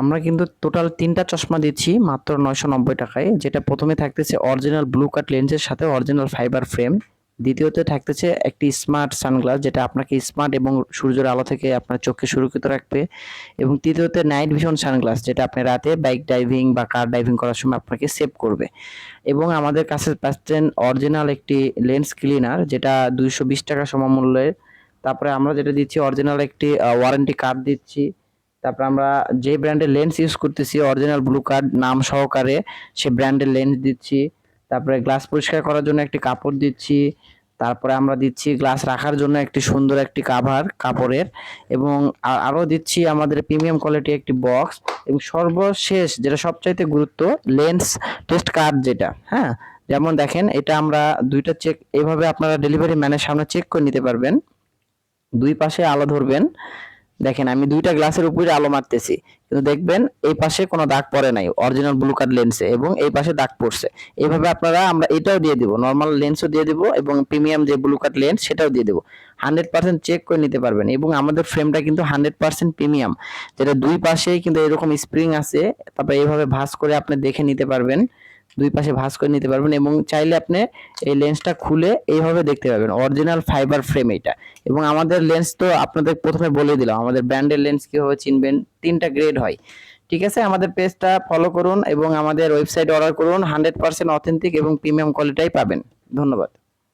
আমরা কিন্তু টোটাল তিনটা চশমা দিচ্ছি মাত্র নয়শো নব্বই টাকায়, যেটা প্রথমে থাকতেছে অরিজিনাল ব্লু কাট লেন্সের সাথে অরিজিনাল ফাইবার ফ্রেম দ্বিতীয়তে থাকতেছে একটি স্মার্ট সানগ্লাস যেটা আপনাকে স্মার্ট এবং সূর্যের আলো থেকে আপনার চোখকে সুরক্ষিত রাখবে, এবং তৃতীয়তে নাইট ভিশন সানগ্লাস যেটা আপনি রাতে বাইক ড্রাইভিং বা কার ড্রাইভিং করার সময় আপনাকে সেভ করবে। এবং আমাদের কাছে পাচ্ছেন অরিজিনাল একটি লেন্স ক্লিনার যেটা দুইশো বিশ টাকা সমমূল্যের, তারপরে আমরা যেটা দিচ্ছি অরিজিনাল একটি ওয়ারেন্টি কার্ড দিচ্ছি। তারপর আমরা যে ব্র্যান্ডের লেন্স ইউজ করতেছি অরিজিনাল ব্লু কার্ড নাম সহকারে সে ব্র্যান্ডের লেন্স দিচ্ছি। তারপরে গ্লাস পরিষ্কার করার জন্য একটি কাপড় দিচ্ছি। তারপরে আমরা দিচ্ছি গ্লাস রাখার জন্য একটি সুন্দর একটি কাভার কাপড়ের এবং আরও দিচ্ছি আমাদের প্রিমিয়াম কোয়ালিটি একটি বক্স এবং সর্বশেষ যেটা সবচাইতে গুরুত্ব লেন্স টেস্ট কার্ড যেটা হ্যাঁ? যেমন দেখেন, এটা আমরা দুইটা চেক এভাবে আপনারা ডেলিভারি ম্যানের সামনে চেক করে নিতে পারবেন। দুই পাশে আলো ধরবেন। দেখেন, আমি দুইটা গ্লাসের উপরে আলো মারতেছি, কিন্তু দেখবেন এই পাশে কোনো দাগ পড়ে নাই অরিজিনাল ব্লু কার্ড লেন্সে এবং এই পাশে দাগ পড়ছে। এইভাবে আপনারা, আমরা এটাও দিয়ে দিব নর্মাল লেন্সও দিয়ে দিব, এবং প্রিমিয়াম যে ব্লু কার্ড লেন্স সেটাও দিয়ে দেবো। হান্ড্রেড পার্সেন্ট চেক করে নিতে পারবেন, এবং আমাদের ফ্রেমটা কিন্তু হান্ড্রেড পার্সেন্ট প্রিমিয়াম যেটা দুই পাশেই কিন্তু এরকম স্প্রিং আছে, তারপরে এইভাবে ভাঁজ করে আপনি দেখে নিতে পারবেন। দুই পাশে ভাঁজ করে নিতে পারবেন এবং চাইলে আপনি এই লেন্সটা খুলে এইভাবে দেখতে পাবেন অরিজিনাল ফাইবার ফ্রেম এটা। এবং আমাদের লেন্স তো আপনাদের প্রথমে বলে দিলাম, আমাদের ব্র্যান্ডের লেন্স কীভাবে চিনবেন, তিনটা গ্রেড হয়। ঠিক আছে? আমাদের পেজটা ফলো করুন এবং আমাদের ওয়েবসাইট অর্ডার করুন। হান্ড্রেড পার্সেন্ট অথেন্টিক এবং প্রিমিয়াম কোয়ালিটাই পাবেন। ধন্যবাদ।